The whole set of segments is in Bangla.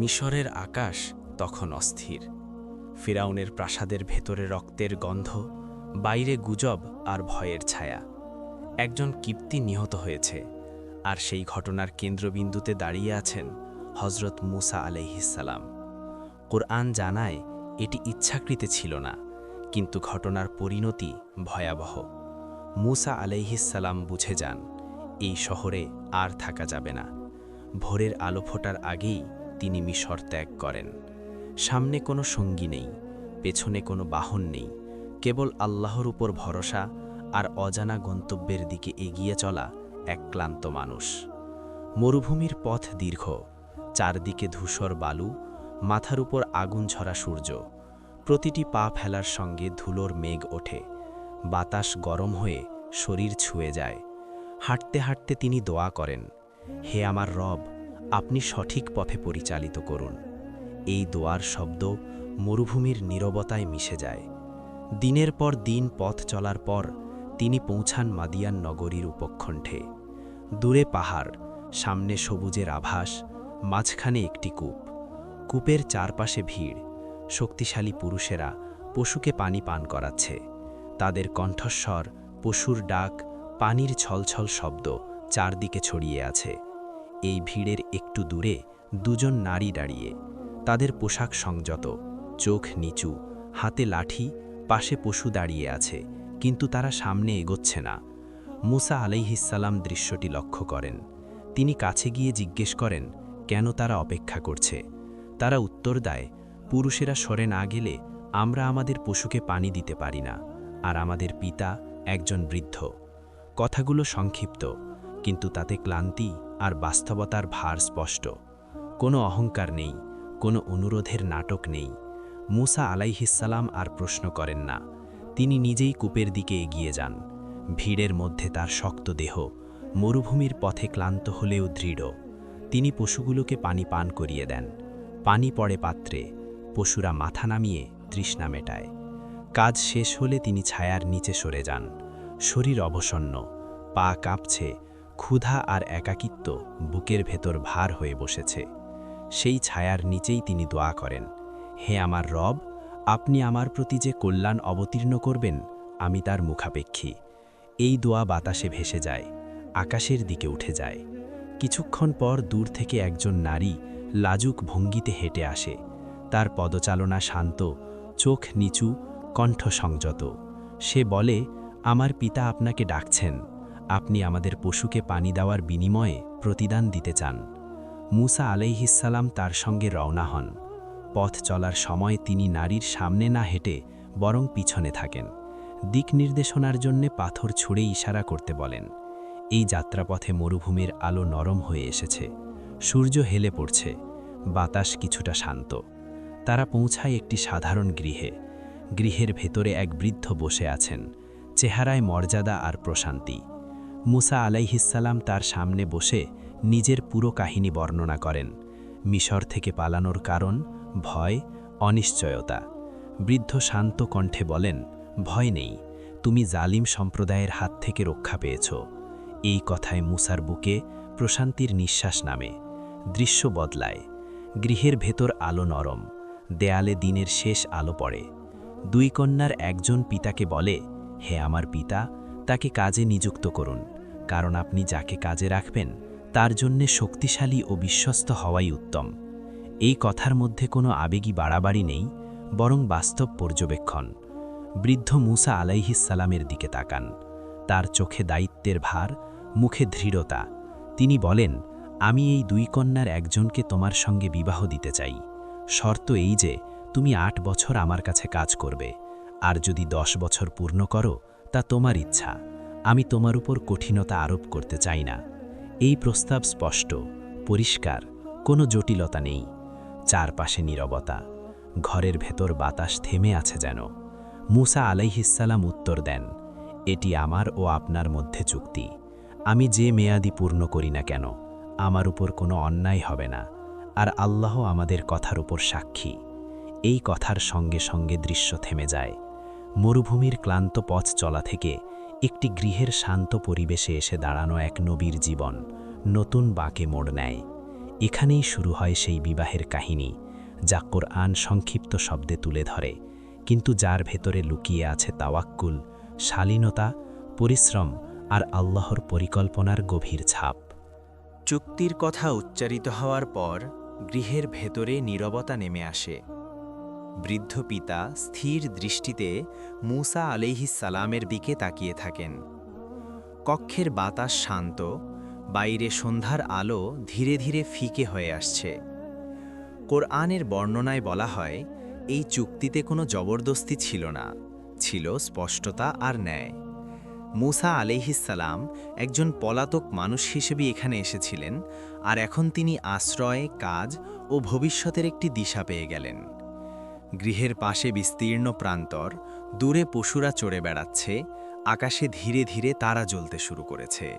মিশরের আকাশ তখন অস্থির। ফিরাউনের প্রাসাদের ভেতরে রক্তের গন্ধ, বাইরে গুজব আর ভয়ের ছায়া। একজন কিপ্তি নিহত হয়েছে আর সেই ঘটনার কেন্দ্রবিন্দুতে দাঁড়িয়ে আছেন হজরত মুসা আলাইহিসালাম কোরআন জানায় এটি ইচ্ছাকৃতে ছিল না, কিন্তু ঘটনার পরিণতি ভয়াবহ। মুসা আলাইহিসালাম বুঝে যান, এই শহরে আর থাকা যাবে না। ভোরের আলো ফোটার আগেই তিনি মিশর ত্যাগ করেন। সামনে কোনো সঙ্গী নেই, পেছনে কোনো বাহন নেই, কেবল আল্লাহর উপর ভরসা আর অজানা গন্তব্যের দিকে এগিয়ে চলা এক ক্লান্ত মানুষ। মরুভূমির পথ দীর্ঘ, চারদিকে ধূসর বালু, মাথার উপর আগুন ঝরা সূর্য। প্রতিটি পা ফেলার সঙ্গে ধুলোর মেঘ ওঠে, বাতাস গরম হয়ে শরীর ছুঁয়ে যায়। হাঁটতে হাঁটতে তিনি দোয়া করেন, হে আমার রব আপনি সঠিক পথে পরিচালিত করুন। এই দোয়ার শব্দ মরুভূমির নীরবতায় মিশে যায়। দিনের পর দিন পথ চলার পর তিনি পৌঁছান মাদিয়ান নগরীর উপকণ্ঠে। দূরে পাহাড়, সামনে সবুজের আভাস, মাঝখানে একটি কূপ। কূপের চারপাশে ভিড়। শক্তিশালী পুরুষেরা পশুকে পানি পান করাচ্ছে। তাদের কণ্ঠস্বর, পশুর ডাক, পানির ছলছল শব্দ চারদিকে ছড়িয়ে আছে। এই ভিড়ের একটু দূরে দুজন নারী দাঁড়িয়ে। তাদের পোশাক সংযত, চোখ নিচু, হাতে লাঠি, পাশে পশু দাঁড়িয়ে আছে, কিন্তু তারা সামনে এগোচ্ছে না। মুসা আলাইহিসাল্লাম দৃশ্যটি লক্ষ্য করেন। তিনি কাছে গিয়ে জিজ্ঞেস করেন, কেন তারা অপেক্ষা করছে? তারা উত্তর দেয়, পুরুষেরা সরে না গেলে আমরা আমাদের পশুকে পানি দিতে পারি না, আর আমাদের পিতা একজন বৃদ্ধ। কথাগুলো সংক্ষিপ্ত, কিন্তু তাতে ক্লান্তি আর বাস্তবতার ভার স্পষ্ট। কোনো অহংকার নেই, কোনো অনুরোধের নাটক নেই। মুসা আলাইহিসাল্লাম আর প্রশ্ন করেন না। তিনি নিজেই কূপের দিকে এগিয়ে যান। ভিড়ের মধ্যে তার শক্ত দেহ, মরুভূমির পথে ক্লান্ত হলেও দৃঢ়। তিনি পশুগুলোকে পানি পান করিয়ে দেন। পানি পড়ে পাত্রে, পশুরা মাথা নামিয়ে তৃষ্ণা মেটায়। কাজ শেষ হলে তিনি ছায়ার নিচে সরে যান। শরীর অবসন্ন, পা কাঁপছে ক্ষুধা আর একাকিত্ব বুকের ভেতর ভার হয়ে বসেছে। সেই ছায়ার নিচেই তিনি দোয়া করেন, হে আমার রব, আপনি আমার প্রতি যে কল্যাণ অবতীর্ণ করবেন, আমি তার মুখাপেক্ষী। এই দোয়া বাতাসে ভেসে যায়, আকাশের দিকে উঠে যায়। কিছুক্ষণ পর দূর থেকে একজন নারী লাজুক ভঙ্গিতে হেঁটে আসে। তার পদচালনা শান্ত, চোখ নিচু, কণ্ঠ সংযত। সে বলে, আমার পিতা আপনাকে ডাকছেন। আপনি আমাদের পশুকে পানি দেওয়ার বিনিময়ে প্রতিদান দিতে চান। মুসা আলাইহিসাল্লাম তার সঙ্গে রওনা হন। পথ চলার সময় তিনি নারীর সামনে না হেঁটে বরং পিছনে থাকেন। দিক নির্দেশনার জন্যে পাথর ছুঁড়ে ইশারা করতে বলেন। এই যাত্রাপথে মরুভূমির আলো নরম হয়ে এসেছে। সূর্য হেলে পড়ছে। বাতাস কিছুটা শান্ত। তারা পৌঁছায় একটি সাধারণ গৃহে। গৃহের ভেতরে এক বৃদ্ধ বসে আছেন। চেহারায় মর্যাদা আর প্রশান্তি। মুসা আলাইহিসাল্লাম তার সামনে বসে নিজের পুরো কাহিনী বর্ণনা করেন। মিশর থেকে পালানোর কারণ, ভয়, অনিশ্চয়তা। বৃদ্ধ শান্ত কণ্ঠে বলেন, ভয় নেই, তুমি জালিম সম্প্রদায়ের হাত থেকে রক্ষা পেয়েছ। এই কথায় মুসার বুকে প্রশান্তির নিঃশ্বাস নামে। দৃশ্য বদলায়। গৃহের ভেতর আলো নরম, দেয়ালে দিনের শেষ আলো পড়ে। দুই কন্যার একজন পিতাকে বলে, হে আমার পিতা তাকে কাজে নিযুক্ত করুন, কারণ আপনি যাকে কাজে রাখবেন, তার জন্যে শক্তিশালী ও বিশ্বস্ত হওয়াই উত্তম। এই কথার মধ্যে কোনো আবেগী বাড়াবাড়ি নেই, বরং বাস্তব পর্যবেক্ষণ। বৃদ্ধ মুসা আলাইহিসালামের দিকে তাকান। তার চোখে দায়িত্বের ভার, মুখে দৃঢ়তা তিনি বলেন, আমি এই দুই কন্যার একজনকে তোমার সঙ্গে বিবাহ দিতে চাই। শর্ত এই যে, তুমি আট বছর আমার কাছে কাজ করবে। আর যদি দশ বছর পূর্ণ করো তা তোমার ইচ্ছা। আমি তোমার উপর কঠিনতা আরোপ করতে চাই না। এই প্রস্তাব স্পষ্ট, পরিষ্কার, কোনো জটিলতা নেই। চারপাশে নীরবতা, ঘরের ভেতর বাতাস থেমে আছে যেন। মুসা আলাইহিসাল্লাম উত্তর দেন, এটি আমার ও আপনার মধ্যে চুক্তি। আমি যে মেয়াদি পূর্ণ করি না কেন, আমার উপর কোনো অন্যায় হবে না। আর আল্লাহ আমাদের কথার উপর সাক্ষী। এই কথার সঙ্গে সঙ্গে দৃশ্য থেমে যায়। মরুভূমির ক্লান্ত পথ চলা থেকে একটি গৃহের শান্ত পরিবেশে এসে দাঁড়ানো এক নবীর জীবন নতুন বাঁকে মোড় নেয়। এখানেই শুরু হয় সেই বিবাহের কাহিনী, যা কোরআন সংক্ষিপ্ত শব্দে তুলে ধরে, কিন্তু যার ভেতরে লুকিয়ে আছে তাওয়াক্কুল, শালীনতা, পরিশ্রম আর আল্লাহর পরিকল্পনার গভীর ছাপ। চুক্তির কথা উচ্চারিত হওয়ার পর গৃহের ভেতরে নীরবতা নেমে আসে। বৃদ্ধ পিতা স্থির দৃষ্টিতে মূসা আলাইহিসালামের দিকে তাকিয়ে থাকেন। কক্ষের বাতাস শান্ত, বাইরে সন্ধ্যার আলো ধীরে ধীরে ফিকে হয়ে আসছে। কোরআনের বর্ণনায় বলা হয়, এই চুক্তিতে কোনো জবরদস্তি ছিল না, ছিল স্পষ্টতা আর ন্যায়। মুসা আলিহিসাল্লাম একজন পলাতক মানুষ হিসেবে এখানে এসেছিলেন, আর এখন তিনি আশ্রয়, কাজ ও ভবিষ্যতের একটি দিশা পেয়ে গেলেন। গৃহের পাশে বিস্তীর্ণ প্রান্তর, দূরে পশুরা চড়ে বেড়াচ্ছে, আকাশে ধীরে ধীরে তারা জ্বলতে শুরু করেছে।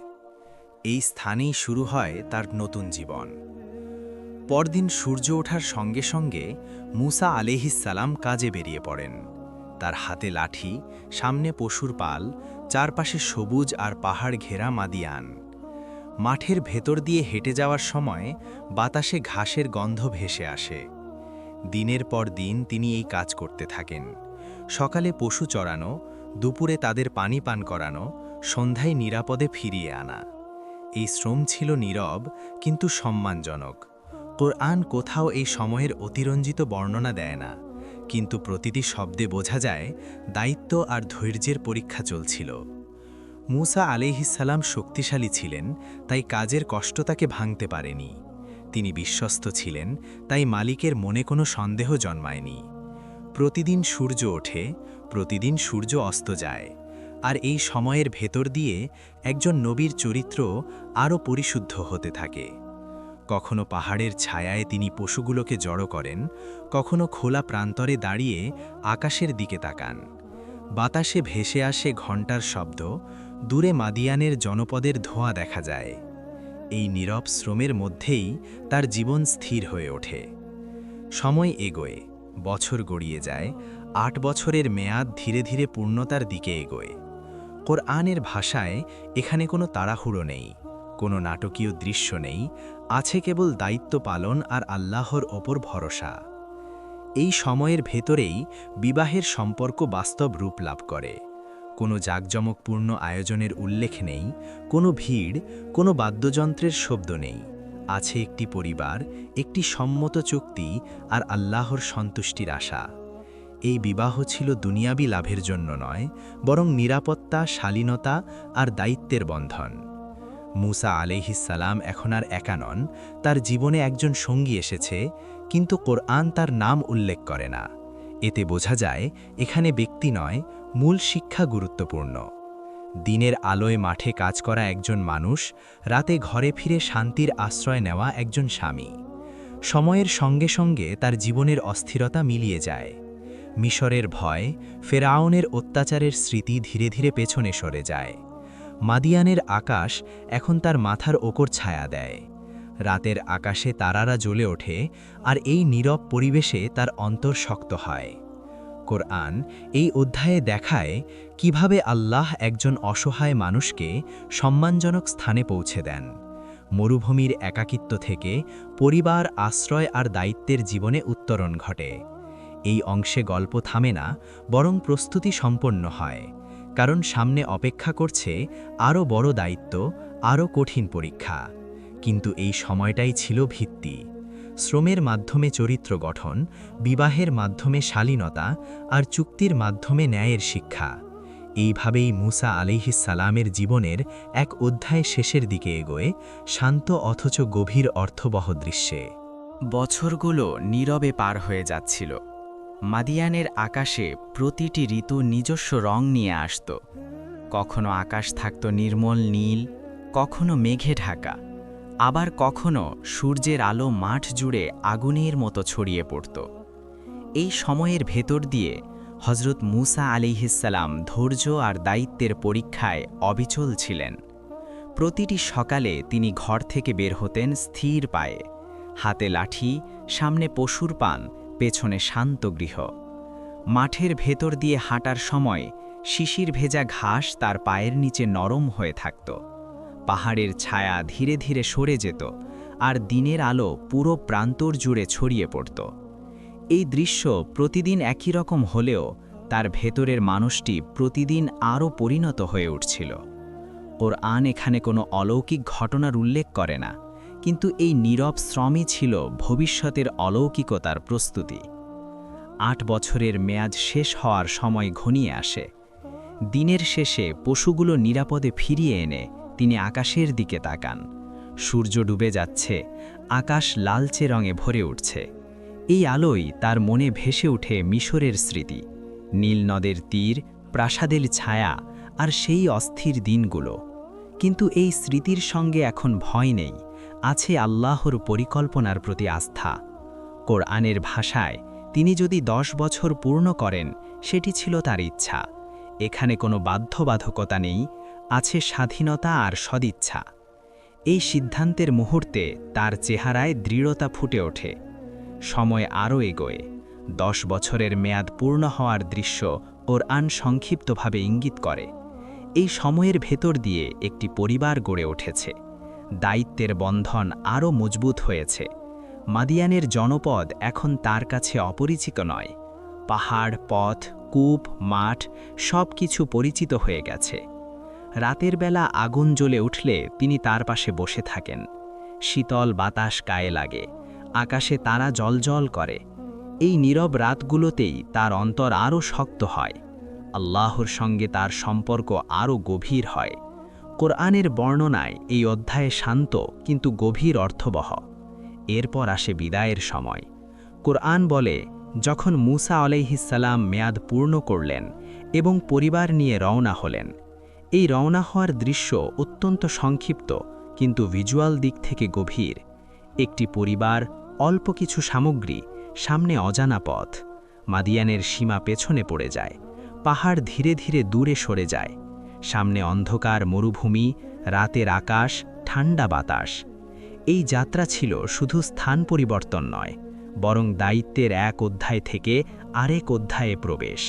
এই স্থানেই শুরু হয় তার নতুন জীবন। পরদিন সূর্য ওঠার সঙ্গে সঙ্গে মুসা আলিহিসাল্লাম কাজে বেরিয়ে পড়েন। তার হাতে লাঠি, সামনে পশুর পাল, চারপাশে সবুজ আর পাহাড় ঘেরা মাদিয়ান। মাঠের ভেতর দিয়ে হেঁটে যাওয়ার সময় বাতাসে ঘাসের গন্ধ ভেসে আসে। দিনের পর দিন তিনি এই কাজ করতে থাকেন। সকালে পশু চড়ানো, দুপুরে তাদের পানি পান করানো, সন্ধ্যায় নিরাপদে ফিরিয়ে আনা। এই শ্রম ছিল নীরব, কিন্তু সম্মানজনক। কোরআন কোথাও এই সময়ের অতিরঞ্জিত বর্ণনা দেয় না, কিন্তু প্রতিটি শব্দে বোঝা যায়, দায়িত্ব আর ধৈর্যের পরীক্ষা চলছিল। মুসা আলিহিসাল্লাম শক্তিশালী ছিলেন, তাই কাজের কষ্ট তাকে ভাঙতে পারেনি। তিনি বিশ্বস্ত ছিলেন, তাই মালিকের মনে কোনো সন্দেহ জন্মায়নি। প্রতিদিন সূর্য ওঠে, প্রতিদিন সূর্য অস্ত যায়, আর এই সময়ের ভেতর দিয়ে একজন নবীর চরিত্র আরও পরিশুদ্ধ হতে থাকে। কখনো পাহাড়ের ছায়ায় তিনি পশুগুলোকে জড়ো করেন, কখনো খোলা প্রান্তরে দাঁড়িয়ে আকাশের দিকে তাকান। বাতাসে ভেসে আসে ঘণ্টার শব্দ, দূরে মাদিয়ানের জনপদের ধোঁয়া দেখা যায়। এই নীরব শ্রমের মধ্যেই তার জীবন স্থির হয়ে ওঠে। সময় এগোয়, বছর গড়িয়ে যায়, আট বছরের মেয়াদ ধীরে ধীরে পূর্ণতার দিকে এগোয়। কোরআনের ভাষায় এখানে কোনো তাড়াহুড়ো নেই, কোনো নাটকীয় দৃশ্য নেই, আছে কেবল দায়িত্ব পালন আর আল্লাহর ওপর ভরসা। এই সময়ের ভেতরেই বিবাহের সম্পর্ক বাস্তব রূপ লাভ করে। কোনো জাঁকজমকপূর্ণ আয়োজনের উল্লেখ নেই, কোনো ভিড়, কোনো বাদ্যযন্ত্রের শব্দ নেই। আছে একটি পরিবার, একটি সম্মত চুক্তি আর আল্লাহর সন্তুষ্টির আশা। এই বিবাহ ছিল দুনিয়াবি লাভের জন্য নয়, বরং নিরাপত্তা, শালীনতা আর দায়িত্বের বন্ধন। মুসা আলিহিসাল্লাম এখন আর একা নন, তার জীবনে একজন সঙ্গী এসেছে, কিন্তু কোরআন তার নাম উল্লেখ করে না। এতে বোঝা যায়, এখানে ব্যক্তি নয় মূল শিক্ষা গুরুত্বপূর্ণ। দিনের আলোয় মাঠে কাজ করা একজন মানুষ, রাতে ঘরে ফিরে শান্তির আশ্রয় নেওয়া একজন স্বামী। সময়ের সঙ্গে সঙ্গে তার জীবনের অস্থিরতা মিলিয়ে যায়। মিশরের ভয়, ফেরাউনের অত্যাচারের স্মৃতি ধীরে ধীরে পেছনে সরে যায়। মাদিয়ানের আকাশ এখন তার মাথার ওকর ছায়া দেয়। রাতের আকাশে তারারা জ্বলে ওঠে, আর এই নীরব পরিবেশে তার অন্তর শক্ত হয়। কোরআন এই অধ্যায়ে দেখায় কীভাবে আল্লাহ একজন অসহায় মানুষকে সম্মানজনক স্থানে পৌঁছে দেন। মরুভূমির একাকিত্ব থেকে পরিবার, আশ্রয় আর দায়িত্বের জীবনে উত্তরণ ঘটে। এই অংশে গল্প থামে না, বরং প্রস্তুতি সম্পন্ন হয়, কারণ সামনে অপেক্ষা করছে আরও বড় দায়িত্ব, আরও কঠিন পরীক্ষা। কিন্তু এই সময়টাই ছিল ভিত্তি। শ্রমের মাধ্যমে চরিত্র গঠন, বিবাহের মাধ্যমে শালীনতা আর চুক্তির মাধ্যমে ন্যায়ের শিক্ষা। এইভাবেই মুসা আলিহিসালামের জীবনের এক অধ্যায় শেষের দিকে এগোয়, শান্ত অথচ গভীর অর্থবহ দৃশ্যে। বছরগুলো নীরবে পার হয়ে যাচ্ছিল। মাদিয়ানের আকাশে প্রতিটি ঋতু নিজস্ব রং নিয়ে আসত। কখনো আকাশ থাকত নির্মল নীল, কখনো মেঘে ঢাকা। আবার কখনো সূর্যের আলো মাঠ জুড়ে আগুনের মতো ছড়িয়ে পড়ত। এই সময়ের ভেতর দিয়ে হজরত মুসা আলিহিসাল্লাম ধৈর্য আর দায়িত্বের পরীক্ষায় অবিচল ছিলেন। প্রতিটি সকালে তিনি ঘর থেকে বের হতেন স্থির পায়ে। হাতে লাঠি, সামনে পশুর পান, পেছনে শান্ত গৃহ। মাঠের ভেতর দিয়ে হাঁটার সময় শিশির ভেজা ঘাস তার পায়ের নিচে নরম হয়ে থাকত। পাহাড়ের ছায়া ধীরে ধীরে সরে যেত আর দিনের আলো পুরো প্রান্তর জুড়ে ছড়িয়ে পড়ত। এই দৃশ্য প্রতিদিন একই রকম হলেও তার ভেতরের মানুষটি প্রতিদিন আরও পরিণত হয়ে উঠছিল। ওর আন এখানে কোনো অলৌকিক ঘটনার উল্লেখ করে না, কিন্তু এই নীরব শ্রমই ছিল ভবিষ্যতের অলৌকিকতার প্রস্তুতি। আট বছরের মেয়াদ শেষ হওয়ার সময় ঘনিয়ে আসে। দিনের শেষে পশুগুলো নিরাপদে ফিরিয়ে এনে তিনি আকাশের দিকে তাকান। সূর্য ডুবে যাচ্ছে, আকাশ লালচে রঙে ভরে উঠছে। এই আলোই তার মনে ভেসে ওঠে মিশরের স্মৃতি। নীল নদের তীর, প্রাসাদের ছায়া আর সেই অস্থির দিনগুলো। কিন্তু এই স্মৃতির সঙ্গে এখন ভয় নেই, আছে আল্লাহর পরিকল্পনার প্রতি আস্থা। কোরআনের ভাষায় তিনি যদি দশ বছর পূর্ণ করেন, সেটি ছিল তার ইচ্ছা। এখানে কোনো বাধ্যবাধকতা নেই আছে স্বাধীনতা আর সদিচ্ছা। এই সিদ্ধান্তের মুহূর্তে তার চেহারায় দৃঢ়তা ফুটে ওঠে। সময় আরও এগোয়। দশ বছরের মেয়াদ পূর্ণ হওয়ার দৃশ্য ওর আন সংক্ষিপ্তভাবে ইঙ্গিত করে। এই সময়ের ভেতর দিয়ে একটি পরিবার গড়ে উঠেছে। দায়িত্বের বন্ধন আরও মজবুত হয়েছে। মাদিয়ানের জনপদ এখন তার কাছে অপরিচিত নয়। পাহাড়, পথ, কূপ, মাঠ সব কিছু পরিচিত হয়ে গেছে। রাতের বেলা আগুন জ্বলে উঠলে তিনি তার পাশে বসে থাকেন। শীতল বাতাস গায়ে লাগে, আকাশে তারা জলজল করে। এই নীরব রাতগুলোতেই তার অন্তর আরও শক্ত হয়। আল্লাহর সঙ্গে তার সম্পর্ক আরও গভীর হয়। কোরআনের বর্ণনায় এই অধ্যায়ে শান্ত কিন্তু গভীর অর্থবহ। এরপর আসে বিদায়ের সময়। কোরআন বলে, যখন মুসা আলাইহিসাল্লাম মেয়াদ পূর্ণ করলেন এবং পরিবার নিয়ে রওনা হলেন এই রওনা হওয়ার দৃশ্য অত্যন্ত সংক্ষিপ্ত, কিন্তু ভিজুয়াল দিক থেকে গভীর। একটি পরিবার, অল্প কিছু সামগ্রী, সামনে অজানা পথ। মাদিয়ানের সীমা পেছনে পড়ে যায়, পাহাড় ধীরে ধীরে দূরে সরে যায়। সামনে অন্ধকার মরুভূমি, রাতের আকাশ, ঠান্ডা বাতাস। এই যাত্রা ছিল শুধু স্থান পরিবর্তন নয়, বরং দায়িত্বের এক অধ্যায় থেকে আরেক অধ্যায়ে প্রবেশ।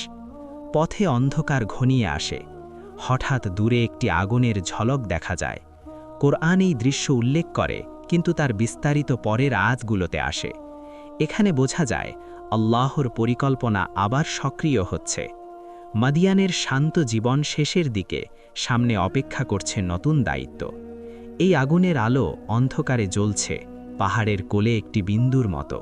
পথে অন্ধকার ঘনিয়ে আসে হঠাৎ দূরে একটি আগুনের ঝলক দেখা যায়। কোরআন এই দৃশ্য উল্লেখ করে, কিন্তু তার বিস্তারিত পরের আজগুলোতে আসে। এখানে বোঝা যায়, আল্লাহর পরিকল্পনা আবার সক্রিয় হচ্ছে। মাদিয়ানের শান্ত জীবন শেষের দিকে সামনে অপেক্ষা করছে নতুন দায়িত্ব। এই আগুনের আলো অন্ধকারে জ্বলছে, পাহাড়ের কোলে একটি বিন্দুর মতো।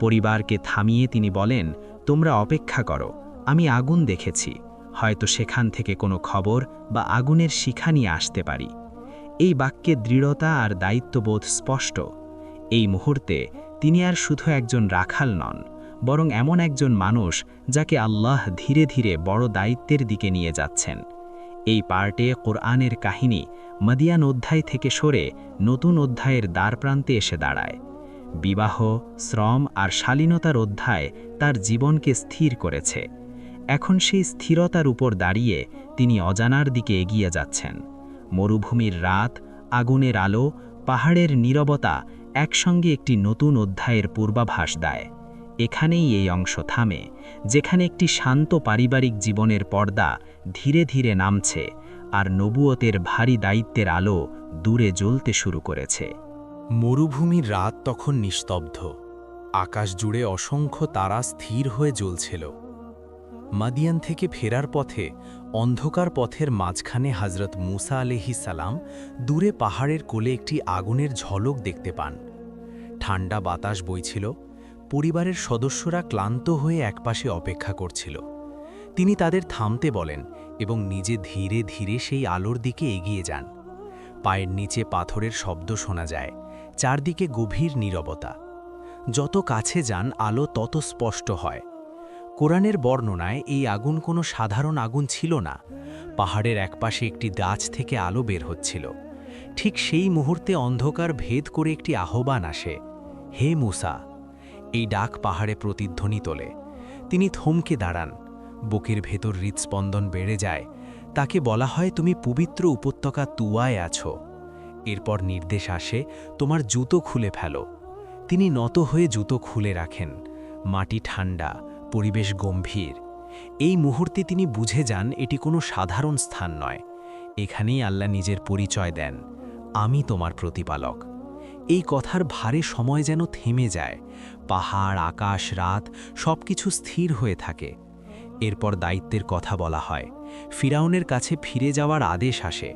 পরিবারকে থামিয়ে তিনি বলেন, তোমরা অপেক্ষা করো, আমি আগুন দেখেছি। হয়তো সেখান থেকে কোনো খবর বা আগুনের শিখা নিয়ে আসতে পারি। এই বাক্যে দৃঢ়তা আর দায়িত্ববোধ স্পষ্ট। এই মুহূর্তে তিনি আর শুধু একজন রাখাল নন, বরং এমন একজন মানুষ যাকে আল্লাহ ধীরে ধীরে বড় দায়িত্বের দিকে নিয়ে যাচ্ছেন। এই পার্টে কোরআনের কাহিনী মদিয়ান অধ্যায় থেকে সরে নতুন অধ্যায়ের দ্বারপ্রান্তে এসে দাঁড়ায়। বিবাহ, শ্রম আর শালীনতার অধ্যায় তার জীবনকে স্থির করেছে। এখন সেই স্থিরতার উপর দাঁড়িয়ে তিনি অজানার দিকে এগিয়ে যাচ্ছেন। মরুভূমির রাত, আগুনের আলো, পাহাড়ের নীরবতা একসঙ্গে একটি নতুন অধ্যায়ের পূর্বাভাস দেয়। এখানেই এই অংশ থামে, যেখানে একটি শান্ত পারিবারিক জীবনের পর্দা ধীরে ধীরে নামছে আর নবুয়তের ভারী দায়িত্বের আলো দূরে জ্বলতে শুরু করেছে। মরুভূমির রাত তখন নিস্তব্ধ। আকাশ জুড়ে অসংখ্য তারা স্থির হয়ে জ্বলছিল। মাদিয়ান থেকে ফেরার পথে, অন্ধকার পথের মাঝখানে হজরত মুসা আলহি সালাম দূরে পাহাড়ের কোলে একটি আগুনের ঝলক দেখতে পান। ঠান্ডা বাতাস বইছিল, পরিবারের সদস্যরা ক্লান্ত হয়ে একপাশে অপেক্ষা করছিল। তিনি তাদের থামতে বলেন এবং নিজে ধীরে ধীরে সেই আলোর দিকে এগিয়ে যান। পায়ের নিচে পাথরের শব্দ শোনা যায়, চারদিকে গভীর নীরবতা। যত কাছে যান, আলো তত স্পষ্ট হয়। কোরআনের বর্ণনায় এই আগুন কোনো সাধারণ আগুন ছিল না। পাহাড়ের একপাশে একটি গাছ থেকে আলো বের হচ্ছিল। ঠিক সেই মুহূর্তে অন্ধকার ভেদ করে একটি আহ্বান আসে। হে মুসা, এই ডাক পাহাড়ে প্রতিধ্বনি তোলে। তিনি থমকে দাঁড়ান। বুকের ভেতর হৃৎস্পন্দন বেড়ে যায়। তাকে বলা হয়, তুমি পবিত্র উপত্যকা তুয়ায় আছো। এরপর নির্দেশ আসে, তোমার জুতো খুলে ফেলো। তিনি নত হয়ে জুতো খুলে রাখেন। মাটি ঠান্ডা পরিবেশ গম্ভীর। এই মুহূর্তে তিনি বুঝে যান এটি কোনো সাধারণ স্থান নয়। এখানেই আল্লাহ নিজের পরিচয় দেন। আমি তোমার প্রতিপালক। এই কথার ভারে সময় যেন থেমে যায়। পাহাড়, আকাশ, রাত সব কিছু স্থির হয়ে থাকে। এরপর দায়িত্বের কথা বলা হয়। ফিরাউনের কাছে ফিরে যাওয়ার আদেশ আসে।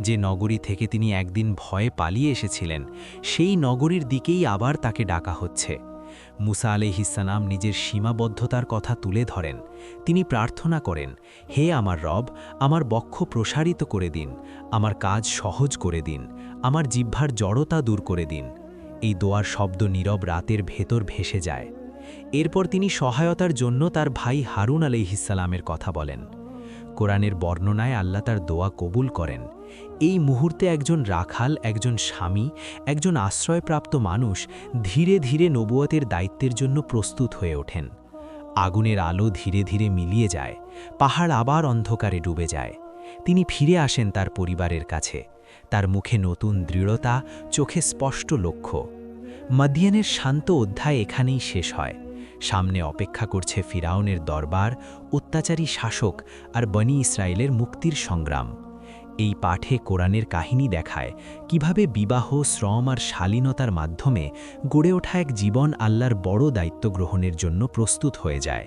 যে নগরী থেকে তিনি একদিন ভয়ে পালিয়ে এসেছিলেন, সেই নগরীর দিকেই আবার তাকে ডাকা হচ্ছে। মুসা আলহিসানাম নিজের সীমাবদ্ধতার কথা তুলে ধরেন। তিনি প্রার্থনা করেন, হে আমার রব, আমার বক্ষ প্রসারিত করে দিন, আমার কাজ সহজ করে দিন, আমার জিহ্বার জড়তা দূর করে দিন। এই দোয়ার শব্দ নীরব রাতের ভেতর ভেসে যায়। এরপর তিনি সহায়তার জন্য তার ভাই হারুন আলহিসালামের কথা বলেন। কোরআনের বর্ণনায় আল্লাহ তার দোয়া কবুল করেন। এই মুহূর্তে একজন রাখাল, একজন স্বামী, একজন আশ্রয়প্রাপ্ত মানুষ ধীরে ধীরে নবুয়তের দায়িত্বের জন্য প্রস্তুত হয়ে ওঠেন। আগুনের আলো ধীরে ধীরে মিলিয়ে যায়, পাহাড় আবার অন্ধকারে ডুবে যায়। তিনি ফিরে আসেন তার পরিবারের কাছে। তার মুখে নতুন দৃঢ়তা, চোখে স্পষ্ট লক্ষ্য। মাদিয়ানের শান্ত অধ্যায় এখানেই শেষ হয়। সামনে অপেক্ষা করছে ফিরাউনের দরবার, অত্যাচারী শাসক আর বনি ইসরায়েলের মুক্তির সংগ্রাম। এই পাঠে কোরআনের কাহিনী দেখায় কীভাবে বিবাহ, শ্রম আর শালীনতার মাধ্যমে গড়ে ওঠা এক জীবন আল্লাহর বড় দায়িত্ব গ্রহণের জন্য প্রস্তুত হয়ে যায়।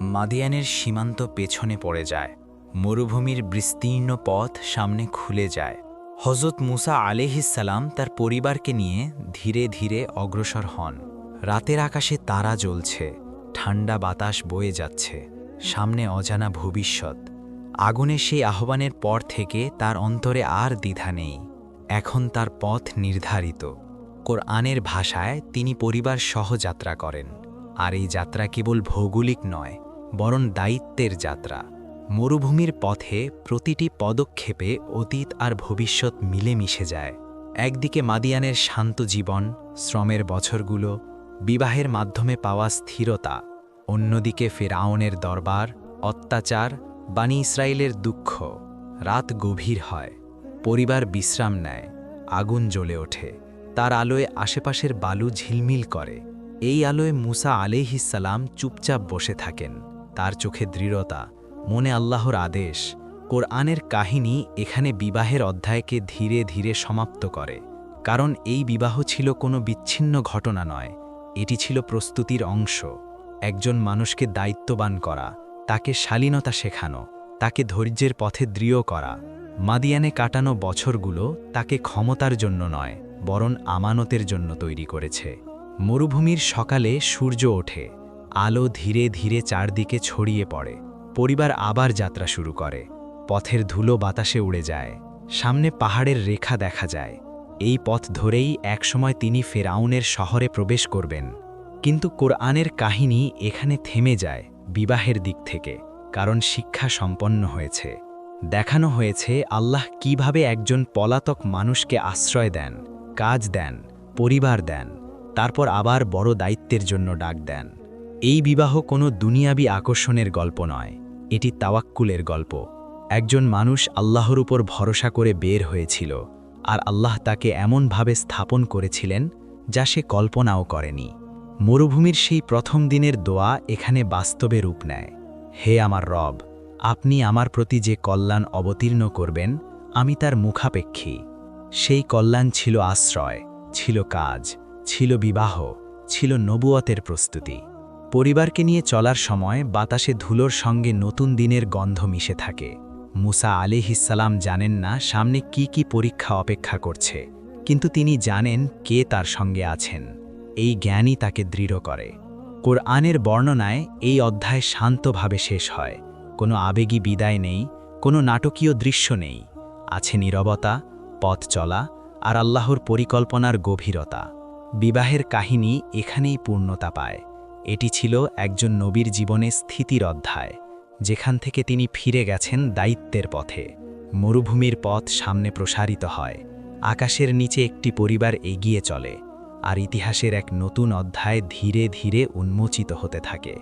মাদিয়ানের সীমান্ত পেছনে পড়ে যায়। মরুভূমির বিস্তীর্ণ পথ সামনে খুলে যায়। হজরত মুসা আলেহিসাল্লাম তার পরিবারকে নিয়ে ধীরে ধীরে অগ্রসর হন। রাতের আকাশে তারা জ্বলছে, ঠান্ডা বাতাস বয়ে যাচ্ছে, সামনে অজানা ভবিষ্যৎ। আগুনের সেই আহ্বানের পর থেকে তার অন্তরে আর দ্বিধা নেই। এখন তার পথ নির্ধারিত। কোরআনের ভাষায় তিনি পরিবার সহ যাত্রা করেন। আর এই যাত্রা কেবল ভৌগোলিক নয়, বরং দায়িত্বের যাত্রা। মরুভূমির পথে প্রতিটি পদক্ষেপে অতীত আর ভবিষ্যৎ মিলেমিশে যায়। একদিকে মাদিয়ানের শান্ত জীবন, শ্রমের বছরগুলো, বিবাহের মাধ্যমে পাওয়া স্থিরতা, অন্যদিকে ফেরাউনের দরবার, অত্যাচার বানি ইসরায়েলের দুঃখ রাত গভীর হয়, পরিবার বিশ্রাম নেয়, আগুন জ্বলে ওঠে, তার আলোয় আশেপাশের বালু ঝিলমিল করে। এই আলোয় মুসা আলেহিসাল্লাম চুপচাপ বসে থাকেন, তার চোখে দৃঢ়তা, মনে আল্লাহর আদেশ, কোরআনের কাহিনী এখানে বিবাহের অধ্যায়কে ধীরে ধীরে সমাপ্ত করে। কারণ এই বিবাহ ছিল কোনো বিচ্ছিন্ন ঘটনা নয়, এটি ছিল প্রস্তুতির অংশ, একজন মানুষকে দায়িত্ববান করা তাকে শালীনতা শেখানো, তাকে ধৈর্যের পথে দৃঢ় করা। মাদিয়ানে কাটানো বছরগুলো তাকে ক্ষমতার জন্য নয়, বরং আমানতের জন্য তৈরি করেছে। মরুভূমির সকালে সূর্য ওঠে, আলো ধীরে ধীরে চারদিকে ছড়িয়ে পড়ে। পরিবার আবার যাত্রা শুরু করে, পথের ধুলো বাতাসে উড়ে যায়, সামনে পাহাড়ের রেখা দেখা যায়। এই পথ ধরেই একসময় তিনি ফেরাউনের শহরে প্রবেশ করবেন। কিন্তু কোরআনের কাহিনী এখানে থেমে যায়। বিবাহের দিক থেকে, কারণ শিক্ষা সম্পন্ন হয়েছে। দেখানো হয়েছে আল্লাহ কীভাবে একজন পলাতক মানুষকে আশ্রয় দেন, কাজ দেন, পরিবার দেন, তারপর আবার বড় দায়িত্বের জন্য ডাক দেন। এই বিবাহ কোনো দুনিয়াবি আকর্ষণের গল্প নয়, এটি তাওয়াক্কুলের গল্প। একজন মানুষ আল্লাহর উপর ভরসা করে বের হয়েছিল, আর আল্লাহ তাকে এমনভাবে স্থাপন করেছিলেন যা সে কল্পনাও করেনি। মরুভূমির সেই প্রথম দিনের দোয়া এখানে বাস্তবে রূপ নেয়। হে আমার রব, আপনি আমার প্রতি যে কল্যাণ অবতীর্ণ করবেন, আমি তার মুখাপেক্ষী। সেই কল্যাণ ছিল আশ্রয়, ছিল কাজ, ছিল বিবাহ, ছিল নবুয়তের প্রস্তুতি। পরিবারকে নিয়ে চলার সময় বাতাসে ধুলোর সঙ্গে নতুন দিনের গন্ধ মিশে থাকে। মুসা আলিহিসাল্লাম জানেন না সামনে কি কি পরীক্ষা অপেক্ষা করছে, কিন্তু তিনি জানেন কে তার সঙ্গে আছেন। এই জ্ঞানই তাকে দৃঢ় করে। কোরআনের বর্ণনায় এই অধ্যায় শান্তভাবে শেষ হয়। কোনো আবেগী বিদায় নেই, কোনো নাটকীয় দৃশ্য নেই। আছে নীরবতা, পথ চলা আর আল্লাহর পরিকল্পনার গভীরতা। বিবাহের কাহিনী এখানেই পূর্ণতা পায়। এটি ছিল একজন নবীর জীবনে স্থিতির অধ্যায়, যেখান থেকে তিনি ফিরে গেছেন দায়িত্বের পথে। মরুভূমির পথ সামনে প্রসারিত হয়। আকাশের নিচে একটি পরিবার এগিয়ে চলে। আর ইতিহাসের এক নতুন অধ্যায় ধীরে ধীরে উন্মোচিত হতে থাকে।